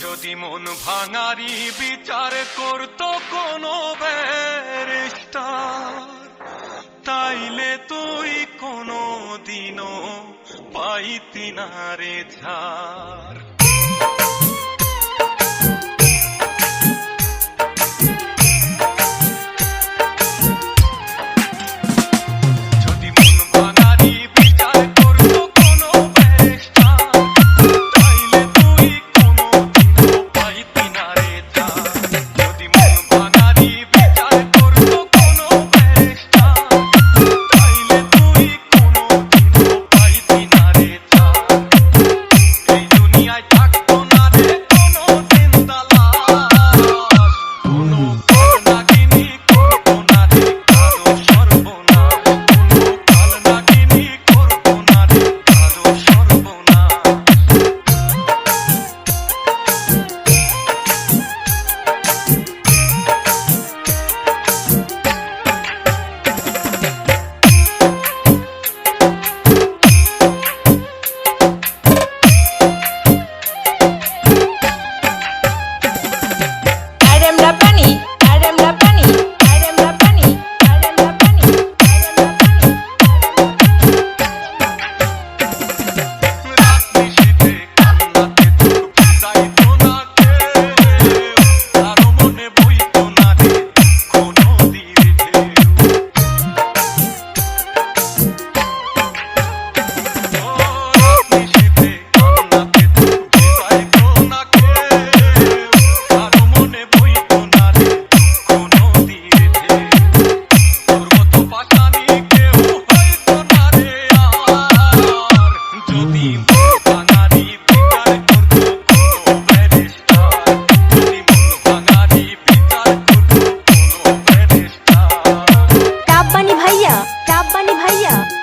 যদি মন ভাঙারি বিচার করতো কোনো তাইলে তুই কোনো দিনও পাইতি না রে क्या बनी भैया?